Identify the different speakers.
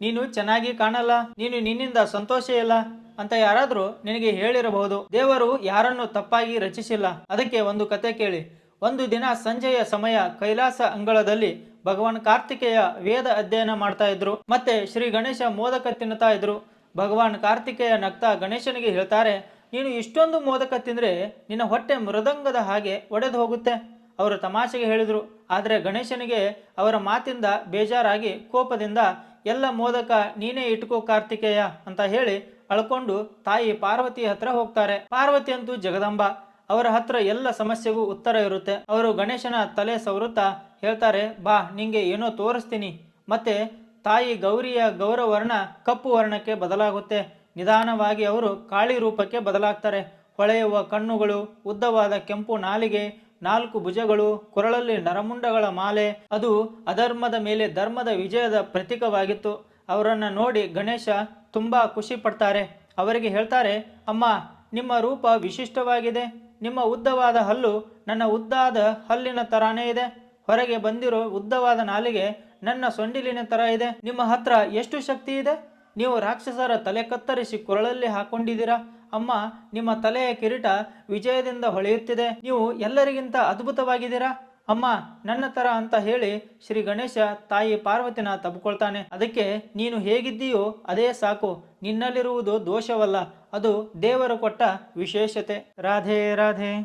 Speaker 1: ನೀನು ಚೆನ್ನಾಗಿ ಕಾಣಲ್ಲ, ನೀನು ನಿನ್ನಿಂದ ಸಂತೋಷ ಇಲ್ಲ ಅಂತ ಯಾರಾದರೂ ನಿನಗೆ ಹೇಳಿರಬಹುದು. ದೇವರು ಯಾರನ್ನು ತಪ್ಪಾಗಿ ರಚಿಸಿಲ್ಲ. ಅದಕ್ಕೆ ಒಂದು ಕತೆ ಕೇಳಿ. ಒಂದು ದಿನ ಸಂಜೆಯ ಸಮಯ ಕೈಲಾಸ ಅಂಗಳದಲ್ಲಿ ಭಗವಾನ್ ಕಾರ್ತಿಕೇಯ ವೇದ ಅಧ್ಯಯನ ಮಾಡ್ತಾ ಇದ್ರು. ಮತ್ತೆ ಶ್ರೀ ಗಣೇಶ ಮೋದಕ ತಿನ್ನುತ್ತಾ ಇದ್ರು. ಭಗವಾನ್ ಕಾರ್ತಿಕೇಯ ನಗ್ತಾ ಗಣೇಶನಿಗೆ ಹೇಳ್ತಾರೆ, ನೀನು ಇಷ್ಟೊಂದು ಮೋದಕ ತಿಂದರೆ ನಿನ್ನ ಹೊಟ್ಟೆ ಮೃದಂಗದ ಹಾಗೆ ಒಡೆದು ಹೋಗುತ್ತೆ. ಅವರು ತಮಾಷೆಗೆ ಹೇಳಿದರು. ಆದರೆ ಗಣೇಶನಿಗೆ ಅವರ ಮಾತಿಂದ ಬೇಜಾರಾಗಿ ಕೋಪದಿಂದ ಎಲ್ಲ ಮೋದಕ ನೀನೇ ಇಟ್ಕೋ ಕಾರ್ತಿಕೇಯ ಅಂತ ಹೇಳಿ ಅಳ್ಕೊಂಡು ತಾಯಿ ಪಾರ್ವತಿ ಹತ್ರ ಹೋಗ್ತಾರೆ. ಪಾರ್ವತಿ ಅಂತೂ ಜಗದಂಬ. ಅವರ ಹತ್ರ ಎಲ್ಲ ಸಮಸ್ಯೆಗೂ ಉತ್ತರ ಇರುತ್ತೆ. ಅವರು ಗಣೇಶನ ತಲೆ ಸವರುತ್ತಾ ಹೇಳ್ತಾರೆ, ಬಾ, ನಿಂಗೆ ಏನೋ ತೋರಿಸ್ತೀನಿ. ಮತ್ತೆ ತಾಯಿ ಗೌರಿಯ ಗೌರವರ್ಣ ಕಪ್ಪು ವರ್ಣಕ್ಕೆ ಬದಲಾಗುತ್ತೆ. ನಿಧಾನವಾಗಿ ಅವರು ಕಾಳಿ ರೂಪಕ್ಕೆ ಬದಲಾಗ್ತಾರೆ. ಹೊಳೆಯುವ ಕಣ್ಣುಗಳು, ಉದ್ದವಾದ ಕೆಂಪು ನಾಲಿಗೆ ನಾಲ್ಕು ಭುಜಗಳು, ಕೊರಳಲ್ಲಿ ನರಮುಂಡಗಳ ಮಾಲೆ, ಅದು ಅಧರ್ಮದ ಮೇಲೆ ಧರ್ಮದ ವಿಜಯದ ಪ್ರತೀಕವಾಗಿತ್ತು. ಅವರನ್ನು ನೋಡಿ ಗಣೇಶ ತುಂಬ ಖುಷಿ ಪಡ್ತಾರೆ. ಅವರಿಗೆ ಹೇಳ್ತಾರೆ, ಅಮ್ಮ, ನಿಮ್ಮ ರೂಪ ವಿಶಿಷ್ಟವಾಗಿದೆ. ನಿಮ್ಮ ಉದ್ದವಾದ ಹಲ್ಲು ನನ್ನ ಉದ್ದಾದ ಹಲ್ಲಿನ ತರಾನೇ ಇದೆ. ಹೊರಗೆ ಬಂದಿರೋ ಉದ್ದವಾದ ನಾಲಿಗೆ ನನ್ನ ಸೊಂಡಿಲಿನ ತರ ಇದೆ. ನಿಮ್ಮ ಹತ್ರ ಎಷ್ಟು ಶಕ್ತಿ ಇದೆ? ನೀವು ರಾಕ್ಷಸರ ತಲೆ ಕತ್ತರಿಸಿ ಕೊರಳಲ್ಲಿ ಹಾಕೊಂಡಿದ್ದೀರಾ? ಅಮ್ಮ, ನಿಮ್ಮ ತಲೆಯ ಕಿರೀಟ ವಿಜಯದಿಂದ ಹೊಳೆಯುತ್ತಿದೆ. ನೀವು ಎಲ್ಲರಿಗಿಂತ ಅದ್ಭುತವಾಗಿದ್ದೀರಾ? ಅಮ್ಮ, ನನ್ನ ತರ ಅಂತ ಹೇಳಿ ಶ್ರೀ ಗಣೇಶ ತಾಯಿ ಪಾರ್ವತಿನ ತಬ್ಕೊಳ್ತಾನೆ. ಅದಕ್ಕೆ ನೀನು ಹೇಗಿದ್ದೀಯೋ ಅದೇ ಸಾಕು. ನಿನ್ನಲ್ಲಿರುವುದು ದೋಷವಲ್ಲ. ಅದು ದೇವರು ಕೊಟ್ಟ ವಿಶೇಷತೆ. ರಾಧೆ ರಾಧೆ.